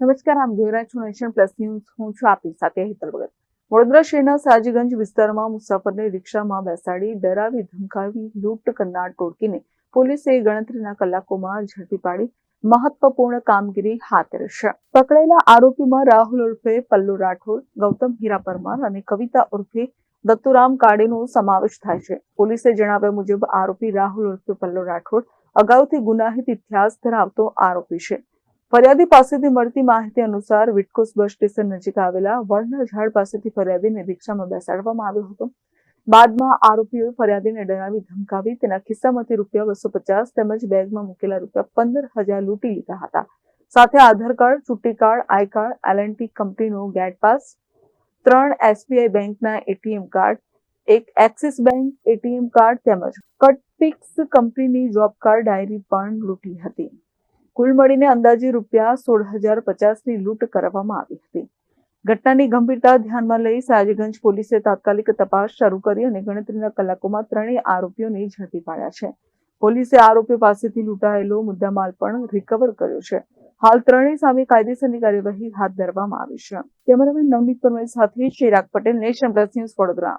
નમસ્કાર, આમ જોઈ રહ્યા નેશન પ્લસ ન્યૂઝ. હું છું આપની સાથે હિતલ ભગત. વડોદરા શહેરના સાજીગંજ વિસ્તારમાં મુસાફરને રિક્ષામાં બેસાડી ડરાવી ધમકાવી લૂંટ કરનાર ટોળકીને પોલીસે ગણતરીના કલાકોમાં ઝડપી પાડી મહત્વપૂર્ણ કામગીરી હાથ રહેશે પકડાયેલા આરોપીમાં રાહુલ ઉર્ફે પલ્લુ રાઠોડ, ગૌતમ હીરા પરમાર અને કવિતા ઉર્ફે દત્તુરામ કાળેનો સમાવેશ થાય છે. પોલીસે જણાવ્યા મુજબ આરોપી રાહુલ ઉર્ફે પલ્લુ રાઠોડ અગાઉથી ગુનાહિત ઇતિહાસ ધરાવતો આરોપી છે. ફરિયાદી પાસેથી મળતી માહિતી અનુસાર વિટકોસ બસ સ્ટેશન નજીક આવેલા વડના ઝાડ પાસેથી ફરિયાદીને રિક્ષામાં બેસાડવામાં આવ્યો હતો. બાદમાં આરોપીઓએ ફરિયાદીને ડરાવી, ધમકાવી, તેના ખિસ્સામાંથી રૂપિયા બસો પચાસ તેમજ બેગમાં મૂકેલા રૂપિયા પંદર હજાર લૂંટી લીધા હતા. સાથે આધાર કાર્ડ, ચૂંટણી કાર્ડ, આઈ કાર્ડ એલએનટી કંપનીનો ગેટ પાસ, ત્રણ એસબીઆઈ બેંકના એટીએમ કાર્ડ, એક એક્સિસ બેંક એટીએમ કાર્ડ તેમજ કટપિક્સ કંપનીની જોબ કાર્ડ ડાયરી પણ લૂંટી હતી. કુલ મળીને અંદાજે રૂપિયા સોળ હજાર પચાસની લૂંટ કરવામાં આવી હતી. ઘટનાની ગંભીરતા ધ્યાનમાં લઈ સાજગંજ પોલીસે તાત્કાલિક તપાસ શરૂ કરી અને ગણતરીના કલાકોમાં ત્રણેય આરોપીઓને ઝડપી પાડ્યા છે. પોલીસે આરોપીઓ પાસેથી લૂંટાયેલો મુદ્દામાલ પણ રિકવર કર્યો છે. હાલ ત્રણેય સામે કાયદેસરની કાર્યવાહી હાથ ધરવામાં આવી છે. કેમેરામેન નવનીત પરમાર સાથે Chirag Patel Nation Plus News Vadodara.